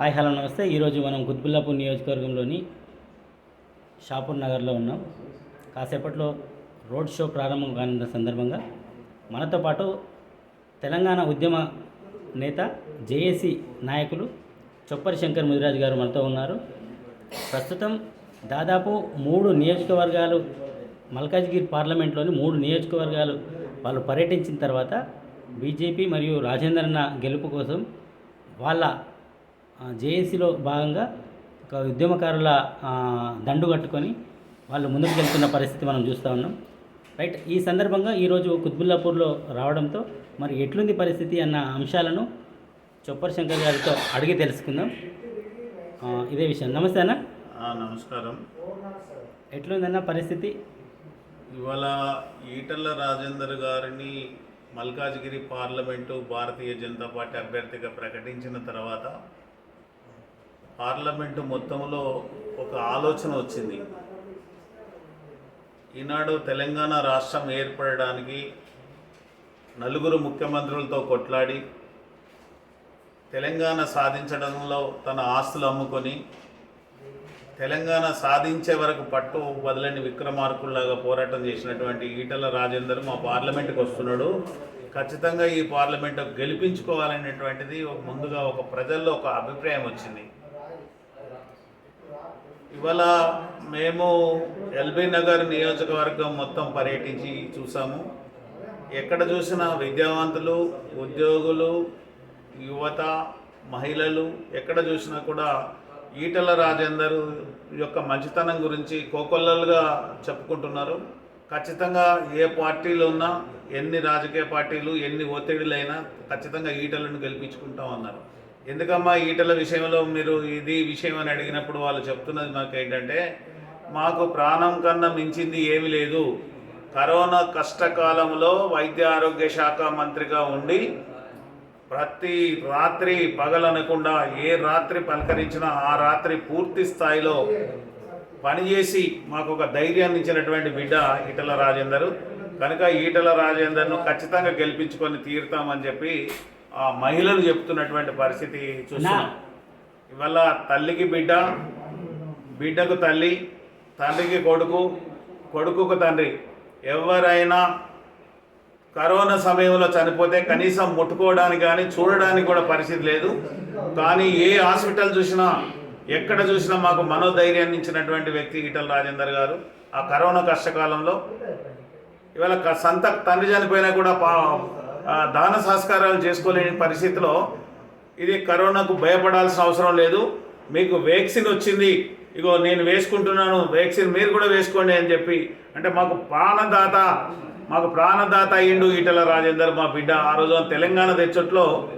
Hi hello నమస్తే. ఈరోజు మనం గుద్బుల్లాపూర్ నియోజకవర్గంలోని షాపూర్ నగర్లో ఉన్నాం. కాసేపట్లో రోడ్ షో ప్రారంభం కానున్న సందర్భంగా మనతో పాటు తెలంగాణ ఉద్యమ నేత జేఏసీ నాయకులు చొప్పరి శంకర్ ముదిరాజు గారు మనతో ఉన్నారు. ప్రస్తుతం దాదాపు మూడు నియోజకవర్గాలు మల్కాజ్గిరి పార్లమెంట్లోని మూడు నియోజకవర్గాలు వాళ్ళు పర్యటించిన తర్వాత బీజేపీ మరియు రాజేంద్రన్న గెలుపు కోసం వాళ్ళ జేఏసీలో భాగంగా ఒక ఉద్యమకారుల దండు కట్టుకొని వాళ్ళు ముందుకు వెళ్తున్న పరిస్థితి మనం చూస్తూ ఉన్నాం. రైట్ ఈ సందర్భంగా ఈరోజు కుత్బుల్లాపూర్లో రావడంతో మరి ఎట్లుంది పరిస్థితి అన్న అంశాలను చొప్పర్ శంకర్ గారితో అడిగి తెలుసుకుందాం. ఇదే విషయం. నమస్తే అన్న. నమస్కారం. ఎట్లుందన్న పరిస్థితి? ఇవాళ ఈటల రాజేందర్ గారిని మల్కాజ్గిరి పార్లమెంటు భారతీయ జనతా పార్టీ అభ్యర్థిగా ప్రకటించిన తర్వాత పార్లమెంటు మొత్తంలో ఒక ఆలోచన వచ్చింది. ఈనాడు తెలంగాణ రాష్ట్రం ఏర్పడడానికి నలుగురు ముఖ్యమంత్రులతో కొట్లాడి తెలంగాణ సాధించడంలో తన ఆస్తులు అమ్ముకొని తెలంగాణ సాధించే వరకు పట్టు వదలని విక్రమార్కుల్లాగా పోరాటం చేసినటువంటి ఈటల రాజేందర్ మా పార్లమెంట్కి వస్తున్నాడు. ఖచ్చితంగా ఈ పార్లమెంట్ గెలిపించుకోవాలనేటువంటిది ముందుగా ఒక ప్రజల్లో ఒక అభిప్రాయం వచ్చింది. ఇవాళ మేము ఎల్బీ నగర్ నియోజకవర్గం మొత్తం పర్యటించి చూసాము. ఎక్కడ చూసినా విద్యావంతులు ఉద్యోగులు యువత మహిళలు ఎక్కడ చూసినా కూడా ఈటల రాజేందర్ యొక్క మంచితనం గురించి కోకొల్లలుగా చెప్పుకుంటున్నారు. ఖచ్చితంగా ఏ పార్టీలు ఉన్నా ఎన్ని రాజకీయ పార్టీలు ఎన్ని ఒత్తిడిలైనా ఖచ్చితంగా ఈటలను గెలిపించుకుంటామన్నారు. ఎందుకమ్మా ఈటల విషయంలో మీరు ఇది విషయం అని అడిగినప్పుడు వాళ్ళు చెప్తున్నది మాకు ఏంటంటే మాకు ప్రాణం కన్నా మించింది ఏమీ లేదు. కరోనా కష్టకాలంలో వైద్య ఆరోగ్య శాఖ మంత్రిగా ఉండి ప్రతి రాత్రి పగలనకుండా ఏ రాత్రి పలకరించినా ఆ రాత్రి పూర్తి స్థాయిలో పనిచేసి మాకు ఒక ధైర్యాన్ని ఇచ్చినటువంటి బిడ్డ ఈటల రాజేందర్. కనుక ఈటల రాజేందర్ను ఖచ్చితంగా గెలిపించుకొని తీరుతామని చెప్పి మహిళలు చెప్తున్నటువంటి పరిస్థితి చూస్తున్నాం. ఇవాళ తల్లికి బిడ్డ బిడ్డకు తల్లి తండ్రికి కొడుకు కొడుకుకు తండ్రి. ఎవరైనా కరోనా సమయంలో చనిపోతే కనీసం ముట్టుకోవడానికి కానీ చూడడానికి కూడా పరిస్థితి లేదు. కానీ ఏ హాస్పిటల్ చూసినా ఎక్కడ చూసినా మాకు మనోధైర్యాన్ని ఇచ్చినటువంటి వ్యక్తి ఈటల రాజేందర్ గారు. ఆ కరోనా కష్టకాలంలో ఇవాళ సంత తండ్రి చనిపోయినా కూడా పా ఆ, దాన సంస్కారాలు చేసుకోలేని పరిస్థితిలో ఇది కరోనాకు భయపడాల్సిన అవసరం లేదు. మీకు వ్యాక్సిన్ వచ్చింది. ఇగో నేను వేసుకుంటున్నాను. వ్యాక్సిన్ మీరు కూడా వేసుకోండి అని చెప్పి అంటే మాకు ప్రాణదాత మాకు ప్రాణదాత అయ్యిండు ఈటల రాజేందర్ మా బిడ్డ. ఆ రోజు తెలంగాణ తెచ్చుట్లో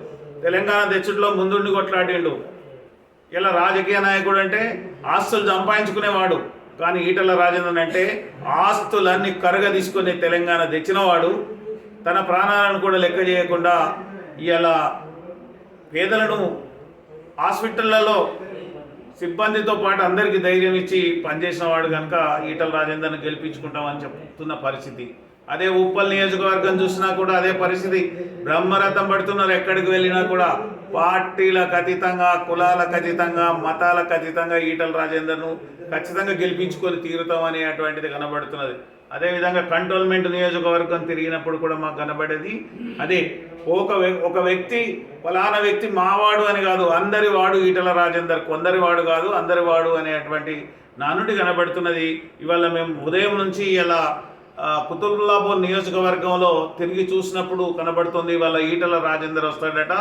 తెలంగాణ తెచ్చుట్లో ముందుండి కొట్లాడిండు. ఇలా రాజకీయ నాయకుడు అంటే ఆస్తులు సంపాదించుకునేవాడు. కానీ ఈటల రాజేందర్ అంటే ఆస్తులన్నీ కరగ తీసుకుని తెలంగాణ తెచ్చినవాడు. తన ప్రాణాలను కూడా లెక్క చేయకుండా ఇలా పేదలను హాస్పిటళ్ళలో సిబ్బందితో పాటు అందరికీ ధైర్యం ఇచ్చి పనిచేసిన వాడు కనుక ఈటల రాజేందర్ని గెలిపించుకుంటామని చెప్తున్న పరిస్థితి. అదే ఉప్పల్ నియోజకవర్గం చూసినా కూడా అదే పరిస్థితి. బ్రహ్మరథం పడుతున్నారు ఎక్కడికి వెళ్ళినా కూడా. పార్టీలకు అతీతంగా కులాలకు అతీతంగా మతాలకు అతీతంగా ఈటల రాజేందర్ను ఖచ్చితంగా గెలిపించుకొని తీరుతాం అనేటువంటిది కనబడుతున్నది. అదేవిధంగా కంటోన్మెంట్ నియోజకవర్గం తిరిగినప్పుడు కూడా మాకు కనబడేది అదే ఒక ఒక వ్యక్తి ఫలానా వ్యక్తి మావాడు అని కాదు అందరి వాడు ఈటల రాజేందర్ కొందరి వాడు కాదు అందరి వాడు అనేటువంటి నానుడి కనబడుతున్నది. ఇవాళ మేము ఉదయం నుంచి ఇలా ఆ, కుతుబుల్లాపూర్ నియోజకవర్గంలో తిరిగి చూసినప్పుడు కనబడుతుంది వాళ్ళ ఈటల రాజేందర్ వస్తాడట.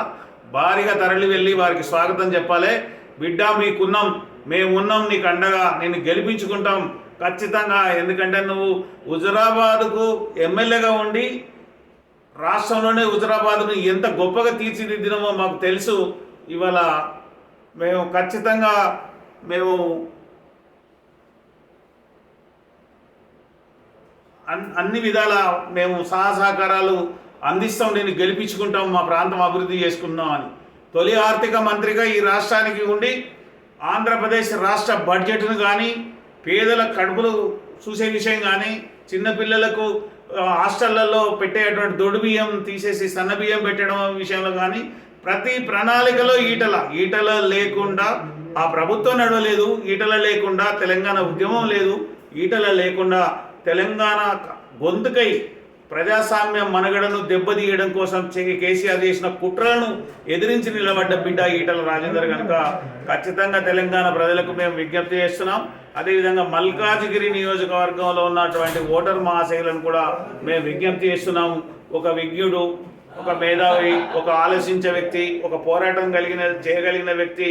భారీగా తరలి వెళ్ళి వారికి స్వాగతం చెప్పాలి. బిడ్డ మీకున్నాం మేము ఉన్నాం నీకు అండగా నేను గెలిపించుకుంటాం. ఖచ్చితంగా ఎందుకంటే నువ్వు హుజరాబాద్కు ఎమ్మెల్యేగా ఉండి రాష్ట్రంలోనే హుజరాబాద్ను ఎంత గొప్పగా తీర్చిదిద్దినామో మాకు తెలుసు. ఇవాళ మేము ఖచ్చితంగా మేము అన్- అన్ని విధాల మేము సహా సహకారాలు అందిస్తాం నేను గెలిపించుకుంటాం మా ప్రాంతం అభివృద్ధి చేసుకుందాం అని. తొలి ఆర్థిక మంత్రిగా ఈ రాష్ట్రానికి ఉండి ఆంధ్రప్రదేశ్ రాష్ట్ర బడ్జెట్ను కానీ పేదల కడుపులు చూసే విషయం కానీ చిన్నపిల్లలకు హాస్టళ్ళలో పెట్టేటువంటి దొడ్డు బియ్యం తీసేసి సన్న బియ్యం పెట్టడం విషయంలో కానీ ప్రతి ప్రణాళికలో ఈటల ఈటల లేకుండా ఆ ప్రభుత్వం నడవలేదు ఈటల లేకుండా తెలంగాణ ఉద్యమం లేదు ఈటల లేకుండా తెలంగాణ గొంతుకై ప్రజాస్వామ్యం మనగడను దెబ్బతీయడం కోసం కేసీఆర్ చేసిన కుట్రలను ఎదిరించి నిలబడ్డ బిడ్డ ఈటల రాజేందర్ కనుక. ఖచ్చితంగా తెలంగాణ ప్రజలకు మేము విజ్ఞప్తి చేస్తున్నాం. అదేవిధంగా మల్కాజిగిరి నియోజకవర్గంలో ఉన్నటువంటి ఓటర్ మహాశైలను కూడా మేము విజ్ఞప్తి చేస్తున్నాము. ఒక విజ్ఞుడు ఒక మేధావి ఒక ఆలోచించే వ్యక్తి ఒక పోరాటం కలిగిన చేయగలిగిన వ్యక్తి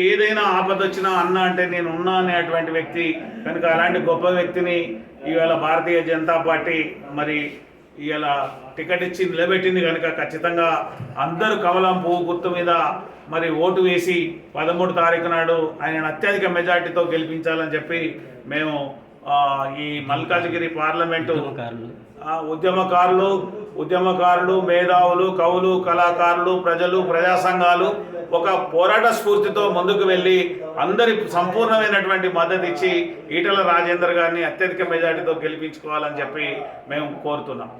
ఏదైనా ఆపద వచ్చినా అన్న అంటే నేను ఉన్నా అనేటువంటి వ్యక్తి కనుక అలాంటి గొప్ప వ్యక్తిని ఇవాళ భారతీయ జనతా పార్టీ మరి ఇవాళ టికెట్ ఇచ్చి నిలబెట్టింది కనుక ఖచ్చితంగా అందరూ కమలం పువ్వు గుర్తు మీద మరి ఓటు వేసి పదమూడు తారీఖు నాడు ఆయన అత్యధిక మెజార్టీతో గెలిపించాలని చెప్పి మేము ఈ మల్కాజ్గిరి పార్లమెంటు ఉద్యమకారులు. ఉద్యమకారులు మేధావులు కవులు కళాకారులు ప్రజలు ప్రజా సంఘాలు ఒక పోరాట స్ఫూర్తితో ముందుకు వెళ్ళి అందరి సంపూర్ణమైనటువంటి మద్దతు ఇచ్చి ఈటల రాజేందర్ గారిని అత్యధిక మెజార్టీతో గెలిపించుకోవాలని చెప్పి మేము కోరుతున్నాం.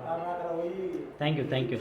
Thank you thank you.